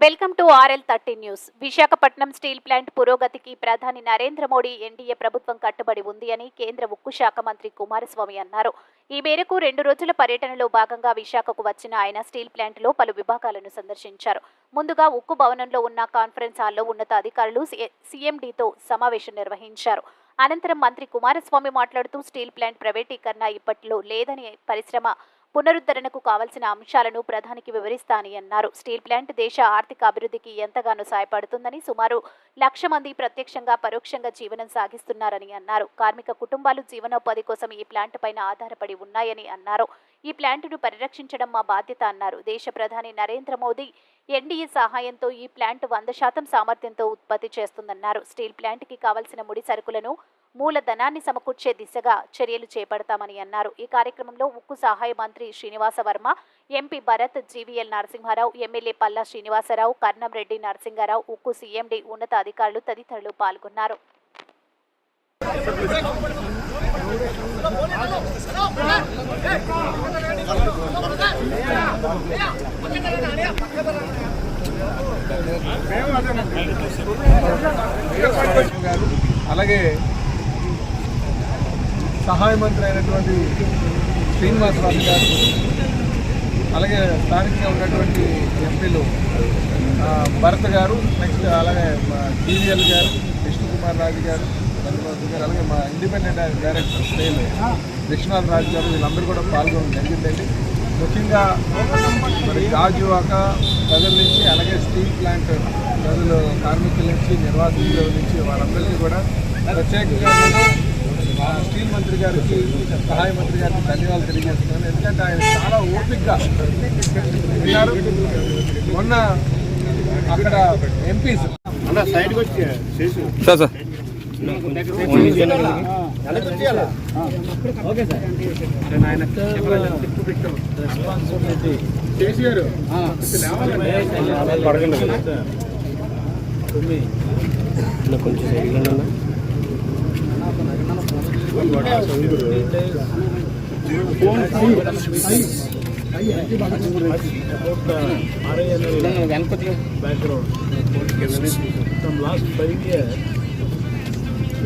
Welcome to R L thirty news. Visakhapatnam steel plant పురోగతికి ప్రధాని Narendra Modi NDA ప్రభుత్వం కట్టుబడి ఉంది అని కేంద్ర ఉక్కు శాఖ మంత్రి కుమారస్వామి అన్నారు. ఈ మేరకు రెండు రోజుల పర్యటనలో భాగంగా విశాఖకు వచ్చిన ఆయన స్టీల్ ప్లాంట్లో పలు విభాగాలను సందర్శించారు. ముందుగా ఉక్కు భవనంలో ఉన్న కాన్ఫరెన్స్ హాల్లో ఉన్నతాధికారులు సీఎండీతో సమావేశం నిర్వహించారు. అనంతరం మంత్రి కుమారస్వామి మాట్లాడుతూ స్టీల్ ప్లాంట్ ప్రైవేటీకరణ ఇప్పట్లో లేదని పరిశ్రమ పునరుద్ధరణకు కావలసిన అంశాలను ప్రధానికి వివరిస్తానని అన్నారు. స్టీల్ ప్లాంట్ దేశ ఆర్థిక అభివృద్ధికి ఎంతగానో సహాయపడుతుందని సుమారు లక్ష మంది ప్రత్యక్షంగా పరోక్షంగా జీవనం సాగిస్తున్నారని అన్నారు. కార్మిక కుటుంబాలు జీవనోపాధి కోసం ఈ ప్లాంట్ పైన ఆధారపడి ఉన్నాయని అన్నారు. ఈ ప్లాంటును పరిరక్షించడం మా బాధ్యత అన్నారు. దేశ ప్రధాని నరేంద్ర మోదీ ఎన్డీఏ సహాయంతో ఈ ప్లాంట్ వంద శాతం సామర్థ్యంతో ఉత్పత్తి చేస్తుందన్నారు. స్టీల్ ప్లాంట్కి కావలసిన ముడి సరుకులను మూలధనాన్ని సమకూర్చే దిశగా చర్యలు చేపడతామని అన్నారు. ఈ కార్యక్రమంలో ఉక్కు సహాయ మంత్రి Srinivasa Varma MP Bharat GVL Narasimha Rao MLA Palla Srinivasa Rao Karnam Reddy Narasimha Rao ఉక్కు సీఎండీ ఉన్నతాధికారులు తదితరులు పాల్గొన్నారు. అలాగే సహాయ మంత్రి అయినటువంటి శ్రీనివాసరావు గారు అలాగే స్థానికంగా ఉన్నటువంటి ఎంపీలు భరత్ గారు నెక్స్ట్ అలాగే టీవీఎల్ గారు విష్ణుకుమార్ రాజు గారు గారు అలాగే మా independent director steel Viswanath Raju గారు వీళ్ళందరూ కూడా పాల్గొనడం జరిగిందండి. ముఖ్యంగా మరి గాజువాక ప్రజల నుంచి అలాగే స్టీల్ ప్లాంట్ ప్రజలు కార్మికుల నుంచి నిర్వాసితుల నుంచి వాళ్ళందరికీ కూడా ప్రత్యేకంగా స్టీల్ మంత్రి గారికి సహాయ మంత్రి గారికి ధన్యవాదాలు తెలియజేస్తున్నాను ఎందుకంటే ఆయన చాలా ఓపికగా విన్నారు మొన్న అక్కడ ఎంపీస్ సార్ సార్ కేసీఆర్ కొంచెం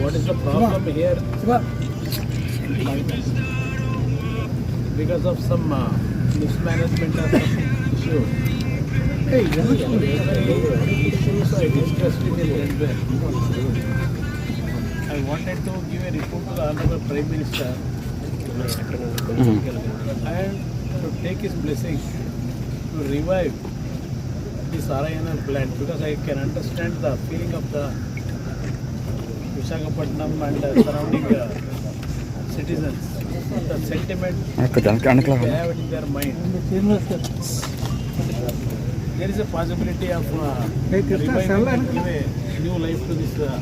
what is the problem here? Because of some uh, mismanagement issue. Issues I discussed London. I wanted to give a report to the Honorable Prime Minister and to take his blessing to revive this RINL plant because I can understand the feeling of the Visakhapatnam and the surrounding uh, citizens. The sentiment they have it in their mind. There is a possibility of uh, reviving and give a new life to this uh,